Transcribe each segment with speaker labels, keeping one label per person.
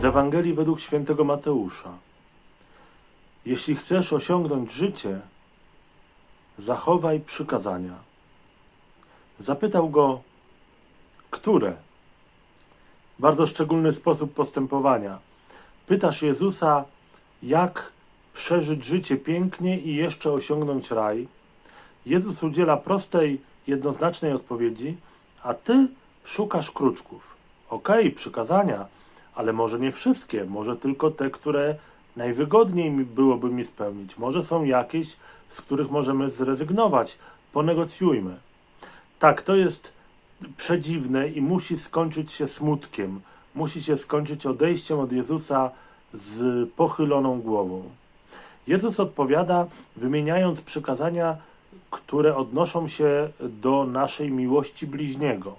Speaker 1: Z Ewangelii według świętego Mateusza. Jeśli chcesz osiągnąć życie, zachowaj przykazania. Zapytał go, które? Bardzo szczególny sposób postępowania. Pytasz Jezusa, jak przeżyć życie pięknie i jeszcze osiągnąć raj. Jezus udziela prostej, jednoznacznej odpowiedzi, a ty szukasz kruczków. Okej, przykazania, ale może nie wszystkie, może tylko te, które najwygodniej byłoby mi spełnić. Może są jakieś, z których możemy zrezygnować. Ponegocjujmy. Tak, to jest przedziwne i musi skończyć się smutkiem. Musi się skończyć odejściem od Jezusa z pochyloną głową. Jezus odpowiada, wymieniając przykazania, które odnoszą się do naszej miłości bliźniego.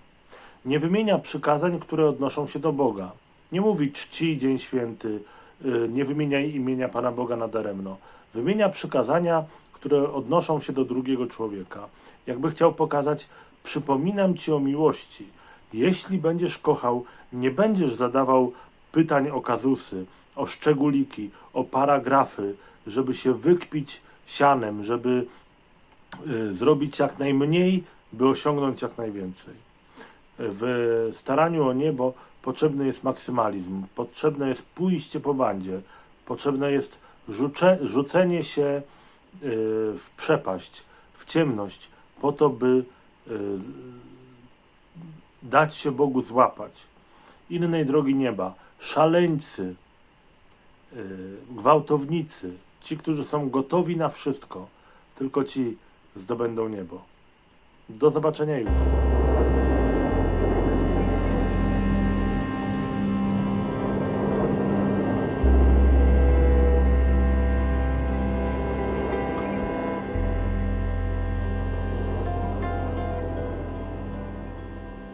Speaker 1: Nie wymienia przykazań, które odnoszą się do Boga. Nie mówi czci dzień święty, y, nie wymieniaj imienia Pana Boga nadaremno. Wymienia przykazania, które odnoszą się do drugiego człowieka. Jakby chciał pokazać, przypominam Ci o miłości. Jeśli będziesz kochał, nie będziesz zadawał pytań o kazusy, o szczególiki, o paragrafy, żeby się wykpić sianem, żeby y, zrobić jak najmniej, by osiągnąć jak najwięcej. W staraniu o niebo potrzebny jest maksymalizm, potrzebne jest pójście po bandzie, potrzebne jest rzucze, rzucenie się y, w przepaść, w ciemność, po to, by y, dać się Bogu złapać. Innej drogi nieba. Szaleńcy, y, gwałtownicy, ci, którzy są gotowi na wszystko, tylko ci zdobędą niebo. Do zobaczenia jutro.